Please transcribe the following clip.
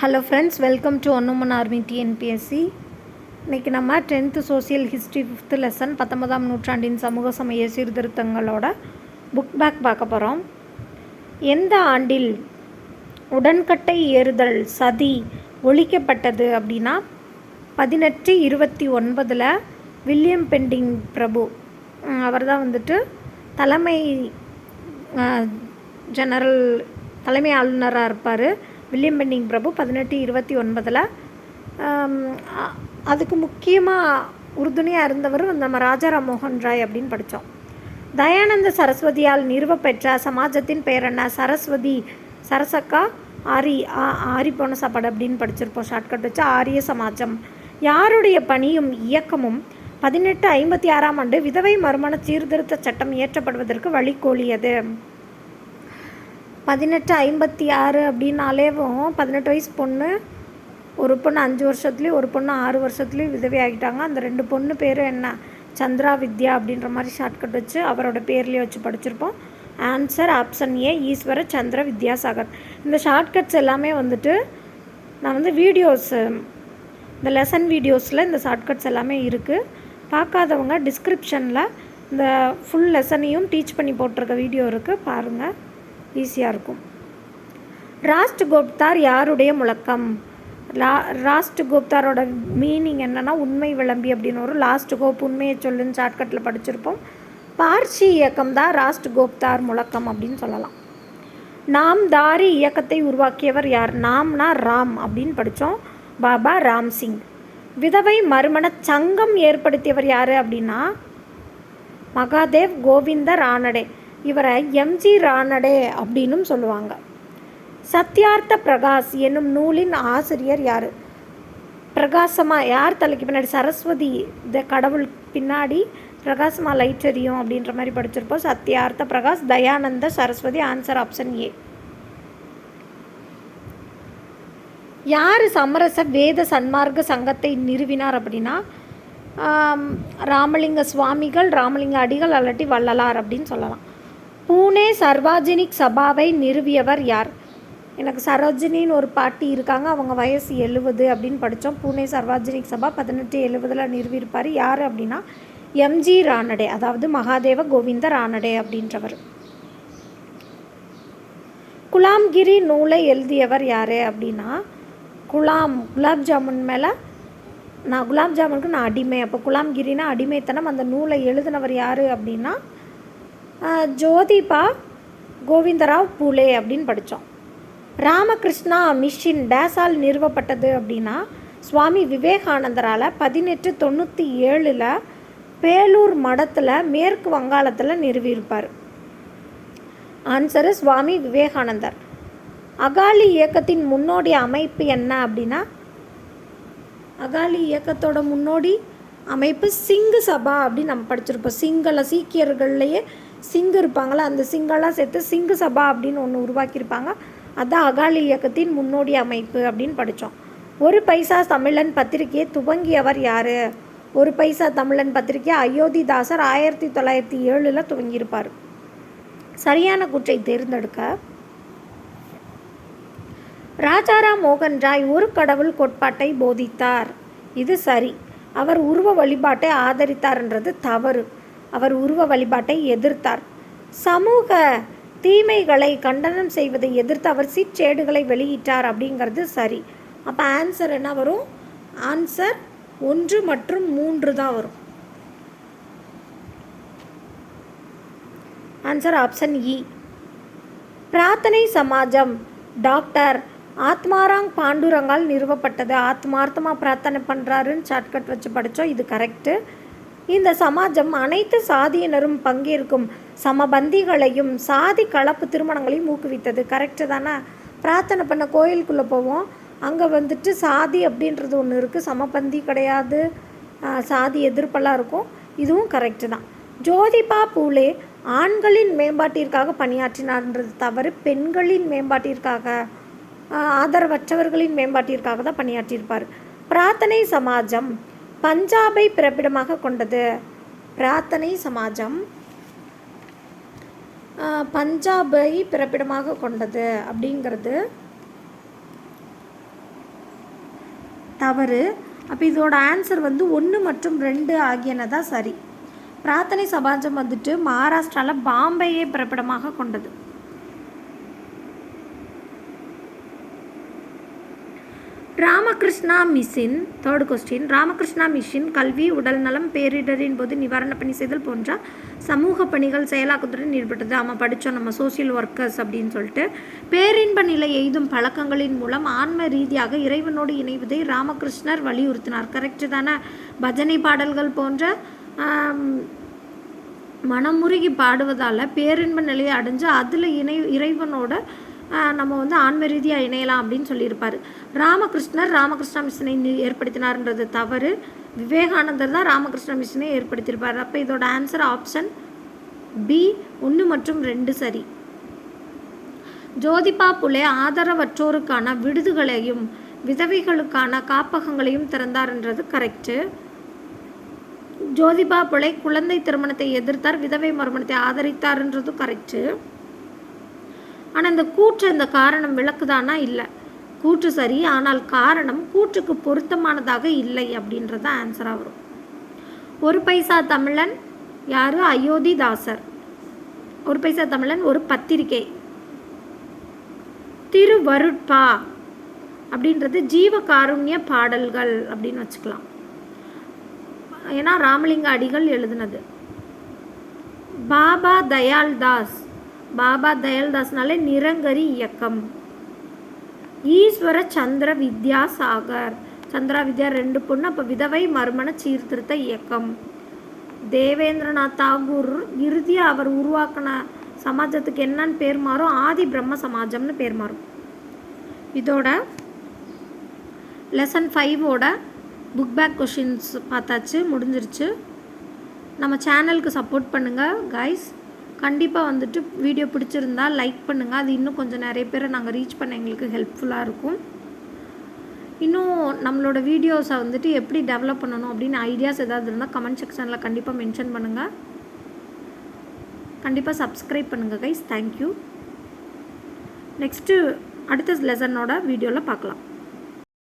Hello friends welcome to one man army TNPSC இன்றைக்கி நம்ம tenth social history fifth lesson பத்தொன்பதாம் நூற்றாண்டின் சமூக சமய சீர்திருத்தங்களோட புக் பேக் பார்க்க போகிறோம் எந்த ஆண்டில் உடன்கட்டை ஏறுதல் சதி ஒழிக்கப்பட்டது அப்படின்னா பதினெட்டு இருபத்தி ஒன்பதில் வில்லியம் பெண்டிங் பிரபு அவர் தான் வந்துட்டு தலைமை ஜெனரல் தலைமை ஆளுநராக இருப்பார். வில்லியம் பெண்டிங் பிரபு பதினெட்டு இருபத்தி ஒன்பதில். அதுக்கு முக்கியமாக உறுதுணையாக இருந்தவர் நம்ம ராஜாராம் மோகன் ராய் அப்படின்னு படித்தோம் தயானந்த சரஸ்வதியால் நிறுவப்பெற்ற சமாஜத்தின் பெயர் என்ன? சரஸ்வதி சரசக்கா ஆரி ஆரி போன சாப்பாடு அப்படின்னு படிச்சிருப்போம். ஷார்ட்கட் வச்சு ஆரிய சமாஜம். யாருடைய பணியும் இயக்கமும் பதினெட்டு ஐம்பத்தி ஆறாம் ஆண்டு விதவை மறுமண சீர்திருத்த சட்டம் இயற்றப்படுவதற்கு வழிகோலியது பதினெட்டு ஐம்பத்தி ஆறு அப்படின்னாலேவும் பதினெட்டு வயசு பொண்ணு ஒரு பொண்ணு அஞ்சு வருஷத்துலேயும் ஒரு பொண்ணு ஆறு வருஷத்துலேயும் விதவி ஆகிட்டாங்க. அந்த ரெண்டு பொண்ணு பேர் என்ன? சந்திரா வித்யா அப்படின்ற மாதிரி ஷார்ட்கட் வச்சு அவரோட பேர்லேயே வச்சு படிச்சிருப்போம். ஆன்சர் ஆப்ஷன் ஏ ஈஸ்வர சந்திர வித்யாசாகர். இந்த ஷார்ட்கட்ஸ் எல்லாமே வந்துட்டு நான் வந்து வீடியோஸ் இந்த லெசன் வீடியோஸில் இந்த ஷார்ட்கட்ஸ் எல்லாமே இருக்குது பார்க்காதவங்க டிஸ்கிரிப்ஷனில் இந்த ஃபுல் லெசனையும் டீச் பண்ணி போட்டிருக்க வீடியோ இருக்குது பாருங்கள் ஈஸியாக இருக்கும். ராஸ்ட் கோப்தார் யாருடைய முழக்கம்? லா ராஸ்ட் கோப்தாரோட மீனிங் என்னென்னா உண்மை விளம்பி அப்படின்னு ஒரு லாஸ்ட் கோப் உண்மையை சொல்லுன்னு ஷார்ட்கட்டில் படிச்சிருப்போம். பார்சி இயக்கம் தான் ராஸ்ட் கோப்தார் முழக்கம் அப்படின்னு சொல்லலாம். நாம் தாரி இயக்கத்தை உருவாக்கியவர் யார்? நாம்னா ராம் அப்படின்னு படித்தோம் பாபா ராம் சிங் விதவை மறுமண சங்கம் ஏற்படுத்தியவர் யார் அப்படின்னா மகாதேவ் கோவிந்த ரானடே. இவரை எம்ஜி ரானடே அப்படின்னும் சொல்லுவாங்க. சத்யார்த்த பிரகாஷ் என்னும் நூலின் ஆசிரியர் யார்? பிரகாசமாக யார் தலைக்கு பின்னாடி? சரஸ்வதி இந்த கடவுள் பின்னாடி பிரகாசமாக லைட் எரியும் அப்படின்ற மாதிரி படிச்சிருப்போம். Satyartha Prakash Dayananda Saraswati answer option A யார் சமரச வேத சன்மார்க்க சங்கத்தை நிறுவினார் அப்படின்னா ராமலிங்க சுவாமிகள் ராமலிங்க அடிகள் அல்லாட்டி வள்ளலார் அப்படின்னு சொல்லலாம். பூனே சர்வாஜினிக் சபாவை நிறுவியவர் யார்? எனக்கு சரோஜினின்னு ஒரு பாட்டி இருக்காங்க அவங்க வயசு எழுபது அப்படின்னு படித்தோம் பூனே சர்வாஜினிக் சபா பதினெட்டு எழுவதில் நிறுவியிருப்பார். யார் அப்படின்னா எம்ஜி ராணடே அதாவது மகாதேவ கோவிந்த ராணடே அப்படின்றவர். குலாம்கிரி நூலை எழுதியவர் யார் அப்படின்னா குலாம் குலாப் ஜாமுன் மேலே நான் குலாப் ஜாமுனுக்கு நான் அடிமை. அப்போ குலாம்கிரினா அடிமைத்தனம் அந்த நூலை எழுதினவர் யார் அப்படின்னா ஜோதிபா கோவிந்தராவ் பூலே அப்படின்னு படித்தோம் ராமகிருஷ்ணா மிஷின் டேஸால் நிறுவப்பட்டது அப்படின்னா சுவாமி விவேகானந்தரால் பதினெட்டு தொண்ணூற்றி ஏழில் பேலூர் மடத்தில் மேற்கு வங்காளத்தில் நிறுவியிருப்பார். ஆன்சரு சுவாமி விவேகானந்தர். அகாலி இயக்கத்தின் முன்னோடி அமைப்பு என்ன அப்படின்னா அகாலி இயக்கத்தோட முன்னோடி அமைப்பு சிங்கு சபா அப்படின்னு நம்ம படிச்சிருப்போம். சிங்கள சீக்கியர்கள்லேயே சிங்கு இருப்பாங்களா அந்த சிங்கெல்லாம் சேர்த்து சிங்கு சபா அப்படின்னு ஒன்று உருவாக்கியிருப்பாங்க. அதுதான் அகாலி இயக்கத்தின் முன்னோடி அமைப்பு அப்படின்னு படித்தோம் ஒரு பைசா தமிழன் பத்திரிகையை துவங்கியவர் யார்? ஒரு பைசா தமிழன் பத்திரிகை அயோத்திதாசர் ஆயிரத்தி தொள்ளாயிரத்தி ஏழில் துவங்கியிருப்பார். சரியான குற்றை தேர்ந்தெடுக்க. ராஜாராம் மோகன் ராய் ஒரு கடவுள் கோட்பாட்டை போதித்தார். இது சரி. அவர் உருவ வழிபாட்டை ஆதரித்தார்ன்றது தவறு. அவர் உருவ வழிபாட்டை எதிர்த்தார். சமூக தீமைகளை கண்டனம் செய்வதை எதிர்த்து அவர் சிற்றேடுகளை வெளியிட்டார் அப்படிங்கிறது சரி. அப்போ ஆன்சர் என்ன வரும்? ஆன்சர் ஒன்று மற்றும் மூன்று தான் வரும். ஆன்சர் ஆப்ஷன் இ பிரார்த்தனை சமாஜம். டாக்டர் ஆத்மாராங் பாண்டுரங்கால் நிறுவப்பட்டது. ஆத்மார்த்தமாக பிரார்த்தனை பண்ணுறாருன்னு ஷார்ட்கட் வச்சு படித்தோம் இது கரெக்டு இந்த சமாஜம் அனைத்து சாதியினரும் பங்கேற்கும் சமபந்திகளையும் சாதி கலப்பு திருமணங்களையும் ஊக்குவித்தது. கரெக்டு தானே? பிரார்த்தனை பண்ண கோயிலுக்குள்ளே போவோம். அங்கே வந்துட்டு சாதி அப்படின்றது ஒன்று இருக்குது சமபந்தி கிடையாது. சாதி எதிர்ப்பெல்லாம் இருக்கும். இதுவும் கரெக்டு தான். ஜோதிபா பூலே ஆண்களின் மேம்பாட்டிற்காக பணியாற்றினார்ன்றது தவறு. பெண்களின் மேம்பாட்டிற்காக ஆதரவற்றவர்களின் மேம்பாட்டிற்காக தான் பணியாற்றியிருப்பார். பிரார்த்தனை சமாஜம் பஞ்சாபை பிறப்பிடமாக கொண்டது. பிரார்த்தனை சமாஜம். பஞ்சாபை பிறப்பிடமாக கொண்டது அப்படிங்கிறது தவறு. அப்போ இதோட ஆன்சர் வந்து ஒன்று மற்றும் ரெண்டு ஆகியன தான் சரி. பிரார்த்தனை சமாஜம் வந்துட்டு மகாராஷ்டிராவில் பாம்பேயை பிறப்பிடமாக கொண்டது. Ramakrishna mission third question Ramakrishna mission கல்வி உடல்நலம் பேரிடரின் போது நிவாரண பணி செய்தல் போன்ற சமூக பணிகள் செயலாக்கத்துடன் ஈடுபட்டது. ஆமாம் படித்தோம் நம்ம சோசியல் ஒர்க்கர்ஸ் அப்படின்னு சொல்லிட்டு. பேரின்ப நிலை எய்தும் பழக்கங்களின் மூலம் ஆன்ம ரீதியாக இறைவனோடு இணைவதை ராமகிருஷ்ணர் வலியுறுத்தினார். கரெக்டு தானே? பஜனை பாடல்கள் போன்ற மனமுருகி பாடுவதால் பேரின்ப நிலையை அடைஞ்சு அதில் இணை இறைவனோட நம்ம வந்து ஆன்ம ரீதியாக இணையலாம் அப்படின்னு சொல்லியிருப்பார். ராமகிருஷ்ணர் ராமகிருஷ்ணா மிஷனை ஏற்படுத்தினார்ன்றது தவறு. விவேகானந்தர் தான் ராமகிருஷ்ண மிஷனை ஏற்படுத்தியிருப்பார். அப்போ இதோட ஆன்சர் ஆப்ஷன் பி ஒன்று மற்றும் ரெண்டு சரி. ஜோதிபா புலே ஆதரவற்றோருக்கான விடுதிகளையும் விதவைகளுக்கான காப்பகங்களையும் திறந்தார்ன்றது கரெக்டு ஜோதிபா புலே குழந்தை திருமணத்தை எதிர்த்தார் விதவை மறுமணத்தை ஆதரித்தார்ன்றதும் கரெக்டு ஆனால் இந்த கூற்று இந்த காரணம் விளக்குதானா? இல்லை. கூற்று சரி ஆனால் காரணம் கூற்றுக்கு பொருத்தமானதாக இல்லை அப்படின்றது ஆன்சராக வரும். ஒரு பைசா தமிழன் யார்? அயோத்திதாசர் ஒரு பைசா தமிழன் ஒரு பத்திரிகை. திருவருட்பா அப்படின்றது ஜீவகாருண்ய பாடல்கள் அப்படின்னு வச்சுக்கலாம். ஏன்னா ராமலிங்க அடிகள் எழுதுனது. பாபா தயால் தாஸ். பாபா தயாள்தாஸ்னாலே நிரங்கரி இயக்கம். ஈஸ்வர சந்திர வித்யா சாகர். சந்திரா வித்யா ரெண்டு பொண்ணு அப்போ விதவை மர்மண சீர்திருத்த இயக்கம். தேவேந்திரநாத் தாகூர் இறுதியாக அவர் உருவாக்கின சமாஜத்துக்கு என்னன்னு பேர் மாறும்? ஆதி பிரம்ம சமாஜம்னு பேர் மாறும். இதோட லெசன் ஃபைவோட புக் பேக் கொஷின்ஸ் பார்த்தாச்சு முடிஞ்சிருச்சு. நம்ம சேனலுக்கு சப்போர்ட் பண்ணுங்கள் கைஸ் கண்டிப்பாக வந்துட்டு வீடியோ பிடிச்சிருந்தா லைக் பண்ணுங்கள் அது இன்னும் கொஞ்சம் நிறைய பேரை நாங்கள் ரீச் பண்ண எங்களுக்கு ஹெல்ப்ஃபுல்லாக இருக்கும். இன்னும் நம்மளோட வீடியோஸை வந்துட்டு எப்படி டெவலப் பண்ணணும் அப்படின்னு ஐடியாஸ் ஏதாவது இருந்தால் கமெண்ட் செக்ஷனில் கண்டிப்பாக மென்ஷன் பண்ணுங்கள் கண்டிப்பாக சப்ஸ்கிரைப் பண்ணுங்கள் கைஸ் தேங்க்யூ நெக்ஸ்ட்டு அடுத்த லெசனோட வீடியோவில் பார்க்கலாம்.